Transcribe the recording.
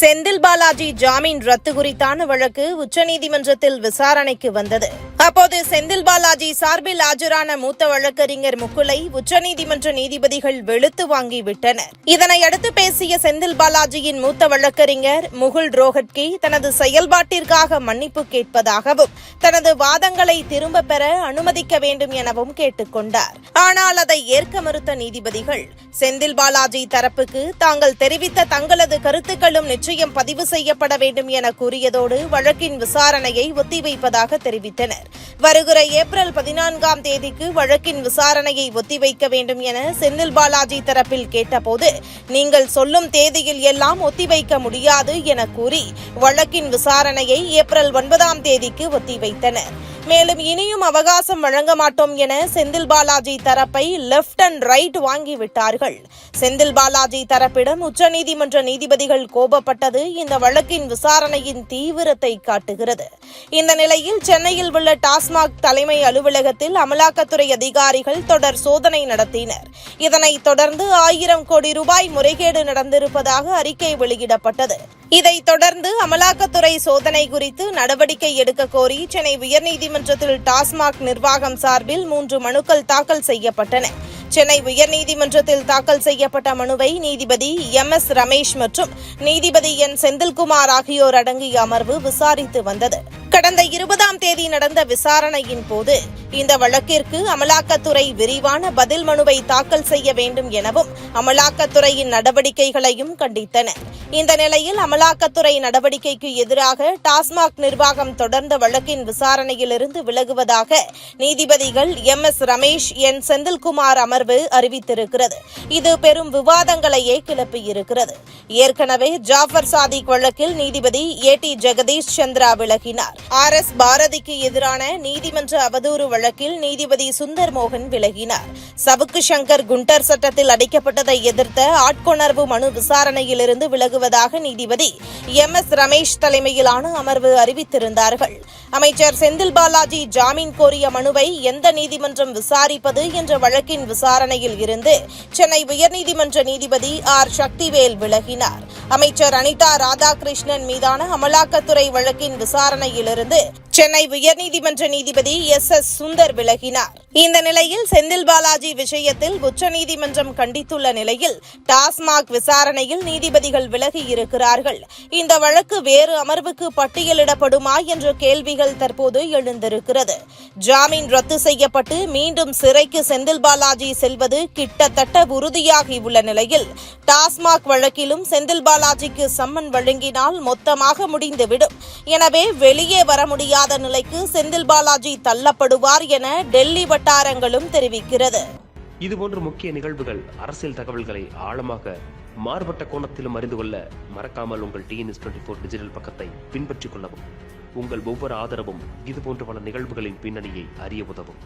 செந்தில் பாலாஜி ஜாமீன் ரத்து குறித்தான வழக்கு உச்சநீதிமன்றத்தில் விசாரணைக்கு வந்தது. அப்போது செந்தில் பாலாஜி சார்பில் ஆஜரான மூத்த வழக்கறிஞர் முகுலை உச்சநீதிமன்ற நீதிபதிகள் வெளுத்து வாங்கிவிட்டனர். இதனையடுத்து பேசிய செந்தில் பாலாஜியின் மூத்த வழக்கறிஞர் முகுல் ரோஹட்கி தனது செயல்பாட்டிற்காக மன்னிப்பு கேட்பதாகவும் தனது வாதங்களை திரும்ப பெற அனுமதிக்க வேண்டும் எனவும் கேட்டுக்கொண்டார் ஆனால் அதை ஏற்க மறுத்த நீதிபதிகள் செந்தில் பாலாஜி தரப்புக்கு தாங்கள் தெரிவித்த தங்களது கருத்துக்களும் நிச்சயம் பதிவு செய்யப்பட வேண்டும் என கூறியதோடு வழக்கின் விசாரணையை ஒத்திவைப்பதாக தெரிவித்தனர். வருகிற ஏப்ரல் பதினான்காம் தேதிக்கு வழக்கின் விசாரணையை ஒத்திவைக்க வேண்டும் என செந்தில் பாலாஜி தரப்பில் கேட்டபோது நீங்கள் சொல்லும் தேதியில் எல்லாம் ஒத்திவைக்க முடியாது என கூறி வழக்கின் விசாரணையை ஏப்ரல் ஒன்பதாம் தேதிக்கு ஒத்திவைத்தனர். மேலும் இனியும் அவகாசம் வழங்க மாட்டோம் என செந்தில் பாலாஜி தரப்பை லெப்ட் அண்ட் ரைட் வாங்கிவிட்டார்கள். செந்தில் பாலாஜி தரப்பிடம் உச்சநீதிமன்ற நீதிபதிகள் கோபப்பட்டது. இந்த வழக்கின் விசாரணையின் தீவிரத்தை காட்டுகிறது. இந்த நிலையில் சென்னையில் உள்ள டாஸ்மாக் தலைமை அலுவலகத்தில் அமலாக்கத்துறை அதிகாரிகள் தொடர் சோதனை நடத்தினர். இதனைத் தொடர்ந்து ஆயிரம் கோடி ரூபாய் முறைகேடு நடந்திருப்பதாக அறிக்கை வெளியிடப்பட்டது. இதைத் தொடர்ந்து அமலாக்கத்துறை சோதனை குறித்து நடவடிக்கை எடுக்க கோரி சென்னை உயர்நீதிமன்றத்தில் டாஸ்மாக் நிர்வாகம் சார்பில் மூன்று மனுக்கள் தாக்கல் செய்யப்பட்டன. சென்னை உயர்நீதிமன்றத்தில் தாக்கல் செய்யப்பட்ட மனுவை நீதிபதி எம் எஸ் ரமேஷ் மற்றும் நீதிபதி என் செந்தில்குமார் ஆகியோர் அடங்கிய அமர்வு விசாரித்து வந்தது. கடந்த இருபதாம் தேதி நடந்த விசாரணையின் போது இந்த வழக்கிற்கு அமலாக்கத்துறை விரிவான பதில் மனுவை தாக்கல் செய்ய வேண்டும் எனவும் அமலாக்கத்துறையின் நடவடிக்கைகளையும் கண்டித்தனர் இந்த நிலையில் அமலாக்கத்துறை நடவடிக்கைக்கு எதிராக டாஸ்மாக் நிர்வாகம் தொடர்ந்த வழக்கின் விசாரணையிலிருந்து விலகுவதாக நீதிபதிகள் M. S. Ramesh N. Senthilkumar அமர்வு அறிவித்திருக்கிறது. இது பெரும் விவாதங்களையே கிளப்பியிருக்கிறது. ஏற்கனவே ஜாஃபர் சாதிக் வழக்கில் நீதிபதி ஏ. டி. ஜெகதீஷ் சந்திரா விலகினார். ஆர். எஸ். பாரதிக்கு எதிரான நீதிமன்ற அவதூறு வழக்கில் நீதிபதி சுந்தர் மோகன் விலகினார். சவுக்கு சங்கர் குண்டர் சட்டத்தில் அடைக்கப்பட்டதை எதிர்த்த ஆட்கொணர்வு மனு விசாரணையிலிருந்து விலகுவதாக நீதிபதி எம். எஸ். ரமேஷ் தலைமையிலான அமர்வு அறிவித்திருந்தார்கள். அமைச்சர் செந்தில் பாலாஜி ஜாமீன் கோரிய மனுவை எந்த நீதிமன்றம் விசாரிப்பது என்ற வழக்கின் விசாரணையில் இருந்து சென்னை உயர்நீதிமன்ற நீதிபதி ஆர். சக்திவேல் விலகினார். அமைச்சர் அனிதா ராதாகிருஷ்ணன் மீதான அமலாக்கத்துறை வழக்கின் விசாரணையிலிருந்து சென்னை உயர்நீதிமன்ற நீதிபதி எஸ் எஸ் சுந்தர் விலகினார். இந்த நிலையில் செந்தில் பாலாஜி விஷயத்தில் உச்சநீதிமன்றம் கண்டித்துள்ள நிலையில் டாஸ்மாக் விசாரணையில் நீதிபதிகள் விலகி இருக்கிறார்கள். இந்த வழக்கு வேறு அமர்வுக்கு பட்டியலிடப்படுமா என்ற கேள்விகள் தற்போது எழுந்திருக்கிறது. ஜாமீன் ரத்து செய்யப்பட்டு மீண்டும் சிறைக்கு செந்தில் பாலாஜி செல்வது கிட்டத்தட்ட உறுதியாகியுள்ள நிலையில் டாஸ்மாக் வழக்கிலும் செந்தில் பாலாஜிக்கு சம்மன் வழங்கினால் மொத்தமாக முடிந்துவிடும். எனவே வெளியே வர முடியாத நிலைக்கு செந்தில் பாலாஜி தள்ளப்படுவார் என டெல்லி வட்டாரங்களும் தெரிவிக்கிறது. இதுபோன்ற முக்கிய நிகழ்வுகள் அரசியல் தகவல்களை ஆழமாக மாறுபட்ட கோணத்திலும் அறிந்து கொள்ள மறக்காமல் உங்கள் டிஎன்எஸ் டுவெண்ட்டி ஃபோர் டிஜிட்டல் பக்கத்தை பின்பற்றிக் கொள்ளவும். உங்கள் ஒவ்வொரு ஆதரவும் இதுபோன்ற பல நிகழ்வுகளின் பின்னணியை அறிய உதவும்.